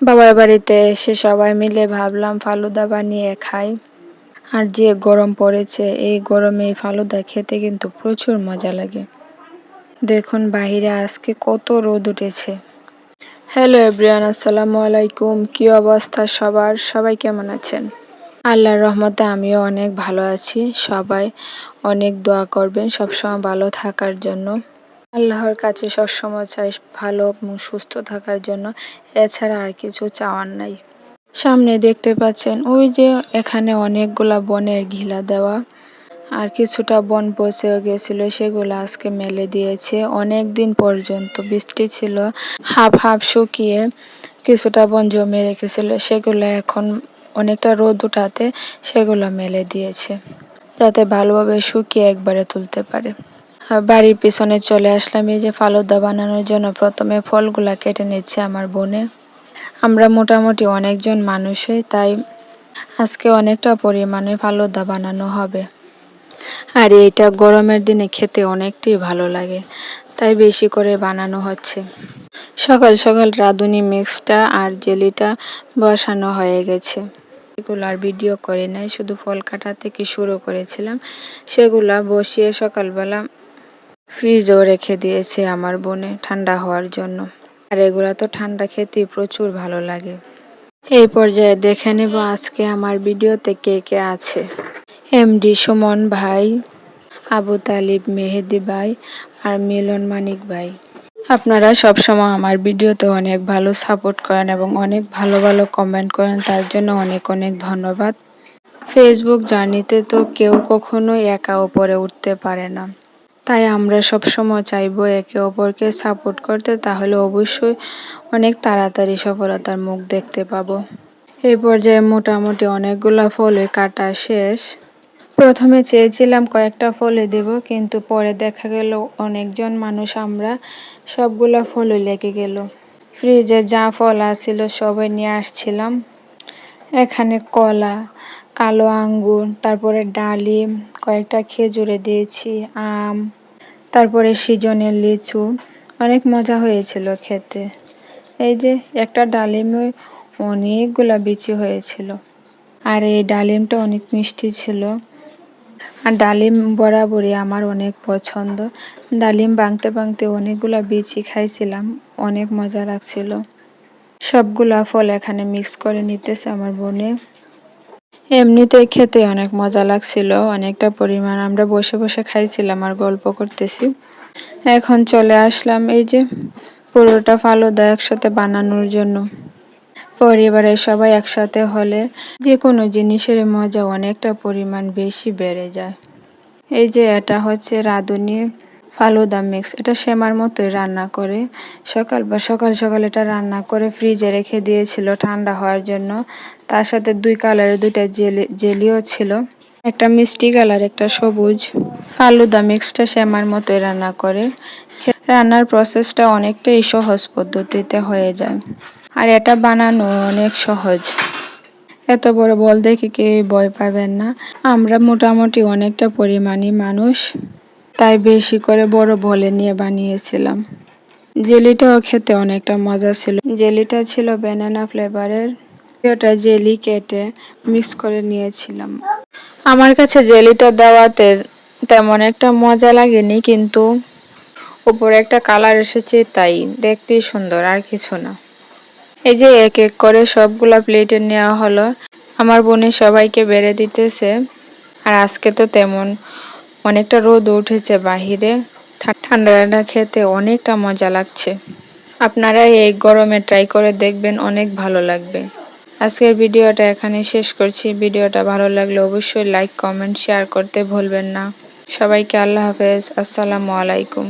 বাবার বাড়িতে এসে সবাই মিলে ভাবলাম ফালুদা বানিয়ে খাই। আর যে গরম পড়েছে, এই গরমে এই ফালুদা খেতে কিন্তু প্রচুর মজা লাগে। দেখুন বাহিরে আজকে কত রোদ উঠেছে। হ্যালো এব্রিয়ান আসসালামু আলাইকুম। কি অবস্থা সবার? সবাই কেমন আছেন? আল্লাহর রহমতে আমিও অনেক ভালো আছি। সবাই অনেক দোয়া করবেন সবসময় ভালো থাকার জন্য। আল্লাহর কাছে সবসময় চাই ভালো এবং সুস্থ থাকার জন্য। এছাড়া আর কিছু চাওয়ার নাই। সামনে দেখতে পাচ্ছেন, ওই যে এখানে অনেকগুলা বনের ঘিলা দেওয়া। আর কিছুটা বন পচেও গেছিল, সেগুলো আজকে মেলে দিয়েছে। অনেক দিন পর্যন্ত বৃষ্টি ছিল, হাফ হাফ শুকিয়ে কিছুটা বন জমে রেখেছিল, সেগুলো এখন অনেকটা রোদ উঠাতে সেগুলো মেলে দিয়েছে, যাতে ভালোভাবে শুকিয়ে একবারে তুলতে পারে। বাড়ির পিছনে চলে আসলাম। এই যে ফালুদা বানানোর জন্য প্রথমে ফলগুলা কেটে নিচ্ছে আমার বোনে। আমরা মোটামুটি অনেকজন মানুষ হই, তাই আজকে অনেকটা পরিমাণে ফালুদা বানানো হবে। আর এইটা গরমের দিনে খেতে অনেকটাই ভালো লাগে, তাই বেশি করে বানানো হচ্ছে। সকাল সকাল রাঁধুনি মিক্সটা আর জেলিটা বসানো হয়ে গেছে। এগুলো আর ভিডিও করে নাই, শুধু ফল কাটা থেকে শুরু করেছিলাম। সেগুলা বসিয়ে সকালবেলা ফ্রিজেও রেখে দিয়েছে আমার বোনে ঠান্ডা হওয়ার জন্য। আর এগুলো তো ঠান্ডা খেতে প্রচুর ভালো লাগে। এই পর্যায়ে দেখে নেব আজকে আমার ভিডিওতে কে কে আছে। এমডি সুমন ভাই, আবু তালিব মেহেদি ভাই আর মিলন মানিক ভাই। আপনারা সবসময় আমার ভিডিওতে অনেক ভালো সাপোর্ট করেন এবং অনেক ভালো ভালো কমেন্ট করেন, তার জন্য অনেক অনেক ধন্যবাদ। ফেসবুক জার্নিতে তো কেউ কখনোই একা উপরে উঠতে পারে না। তাই আমরা সবসময় চাইব একে অপরকে সাপোর্ট করতে, তাহলে অবশ্যই অনেক তাড়াতাড়ি সফলতার মুখ দেখতে পাবো। এই পর্যায়ে মোটামুটি অনেকগুলো ফলই কাটা শেষ। প্রথমে চেয়েছিলাম কয়েকটা ফলে দেব, কিন্তু পরে দেখা গেল অনেকজন মানুষ আমরা সবগুলো ফলই লেগে গেল। ফ্রিজে যা ফল আছিল সবাই নিয়ে আসছিলাম। এখানে কলা, কালো আঙ্গুর, তারপরে ডালিম, কয়েকটা খেজুরে দিয়েছি, আম তারপরে সিজনের লিচু, অনেক মজা হয়েছিল খেতে। এই যে একটা ডালিমে অনেকগুলা বিচি হয়েছিল। আর এই ডালিমটা অনেক মিষ্টি ছিল। আর ডালিম বরাবরই আমার অনেক পছন্দ। ডালিম ভাঙতে ভাঙতে অনেকগুলা বিচি খাইছিলাম, অনেক মজা লাগছিল। সবগুলা ফল এখানে মিক্স করে নিতেছে আমার বোনে। এমনিতে খেতে অনেক মজা লাগছিল, অনেকটা পরিমাণ আমরা বসে বসে খাইছিলাম আর গল্প করতেছি। এখন চলে আসলাম এই যে পুরোটা ফালুদা একসাথে বানানোর জন্য। পরিবারের সবাই একসাথে হলে যে কোনো জিনিসের মজা অনেকটা পরিমাণ বেশি বেড়ে যায়। এই যে এটা হচ্ছে রাঁধুনি। ফালুদা মিক্স এটা সেমার মতোই রান্না করে। সকাল বা সকাল সকাল এটা রান্না করে ফ্রিজে রেখে দিয়েছিল ঠান্ডা হওয়ার জন্য। তার সাথে দুই কালারের দুইটা জেলি, জেলিও ছিল। একটা মিষ্টি কালার একটা সবুজ। ফালুদা মিক্সটা সেমার মতোই রান্না করে। রান্নার প্রসেসটা অনেকটাই সহজ পদ্ধতিতে হয়ে যায়। আর এটা বানানো অনেক সহজ। এত বড় বল দেখে কেউ ভয় পাবেন না। আমরা মোটামুটি অনেকটা পরিমাণই মানুষ। তাই বেশি করে বড় বলে নিয়ে বানিয়েছিলাম। জেলিটাও খেতে অনেকটা মজা ছিল। জেলিটা ছিল ব্যানানা ফ্লেভারের ওটা জেলি কেটে মিক্স করে নিয়েছিলাম। আমার কাছে জেলিটা দেওয়াতে তেমন একটা মজা লাগেনি, কিন্তু উপরে একটা কালার এসেছে তাই দেখতেই সুন্দর, আর কিছু না। এই যে এক এক করে সবগুলা প্লেটে নেওয়া হলো। আমার বোনের সবাইকে বেড়ে দিতেছে, আর আজকে তো তেমন অনেকটা রোদ উঠেছে বাহিরে। ঠান্ডা ঠান্ডা খেতে অনেকটা মজা লাগছে। আপনারা এই গরমে ট্রাই করে দেখবেন অনেক ভালো লাগবে। আজকের ভিডিওটা এখানে শেষ করছি। ভিডিওটা ভালো লাগলে অবশ্যই লাইক কমেন্ট শেয়ার করতে ভুলবেন না। সবাইকে আল্লাহ হাফেজ। আসসালামু আলাইকুম।